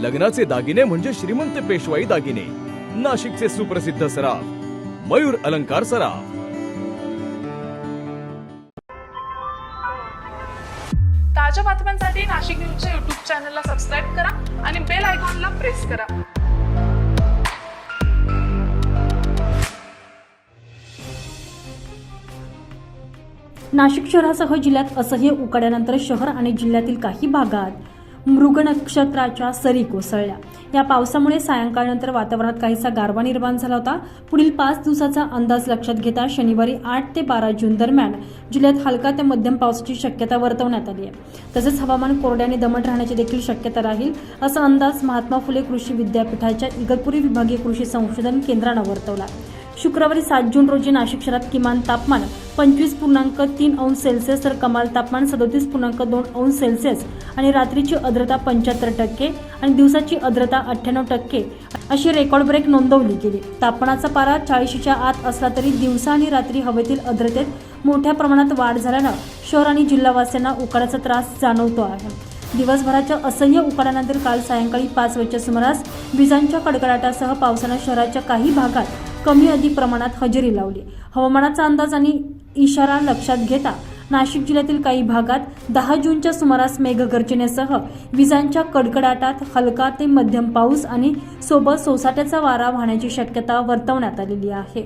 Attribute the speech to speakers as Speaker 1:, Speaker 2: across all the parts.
Speaker 1: लग्नाचे दागिने म्हणजे श्रीमंत पेशवाई दागिने. नाशिकचे सुप्रसिद्ध सराफ मयूर अलंकार सराफ.
Speaker 2: ताज्या बातम्यांसाठी नाशिक न्यूजच्या युट्यूब चॅनलला सबस्क्राईब करा आणि बेल आयकॉनला प्रेस करा.
Speaker 3: नाशिक शहरासह जिल्ह्यात असह्य उकाड्यानंतर शहर आणि जिल्ह्यातील काही भागात मृग नक्षत्राच्या सरी कोसळल्या. या पावसामुळे सायंकाळनंतर वातावरणात काहीसा गारवा निर्माण झाला होता. पुढील पाच दिवसाचा अंदाज लक्षात घेता शनिवारी आठ ते बारा जून दरम्यान जिल्ह्यात हलका ते मध्यम पावसाची शक्यता वर्तवण्यात आली आहे. तसेच हवामान कोरड्याने आणि दमट राहण्याची देखील शक्यता राहील असा अंदाज महात्मा फुले कृषी विद्यापीठाच्या इगतपुरी विभागीय कृषी संशोधन केंद्रानं वर्तवला. शुक्रवारी सात जून रोजी नाशिक शहरात किमान तापमान पंचवीस पूर्णांक तीन अंश सेल्सिअस तर कमाल तापमान सदोतीस पूर्णांक दोन अंश सेल्सिअस आणि रात्रीची आर्द्रता पंच्याहत्तर टक्के आणि दिवसाची आर्द्रता अठ्ठ्याण्णव टक्के अशी रेकॉर्ड ब्रेक नोंदवली गेली. तापमानाचा पारा चाळीशीच्या आत असला तरी दिवसा आणि रात्री हवेतील आर्द्रतेत मोठ्या प्रमाणात वाढ झाल्यानं शहर आणि जिल्हावासियांना उकाड्याचा त्रास जाणवतो आहे. दिवसभराच्या असह्य उकाड्यानंतर काल सायंकाळी पाच वाजच्या सुमारास विजांच्या कडकडाटासह पावसानं शहराच्या काही भागात कमी अधिक प्रमाणात हजेरी लावली. हवामानाचा अंदाज आणि इशारा लक्षात घेता नाशिक जिल्ह्यातील काही भागात दहा जूनच्या सुमारास मेघगर्जनेसह विजांच्या कडकडाटात हलका ते मध्यम पाऊस आणि सोबत सोसाट्याचा वारा वाहण्याची शक्यता वर्तवण्यात आलेली आहे.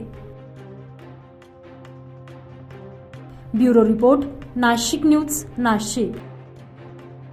Speaker 3: Bureau report Nashik news Nashik.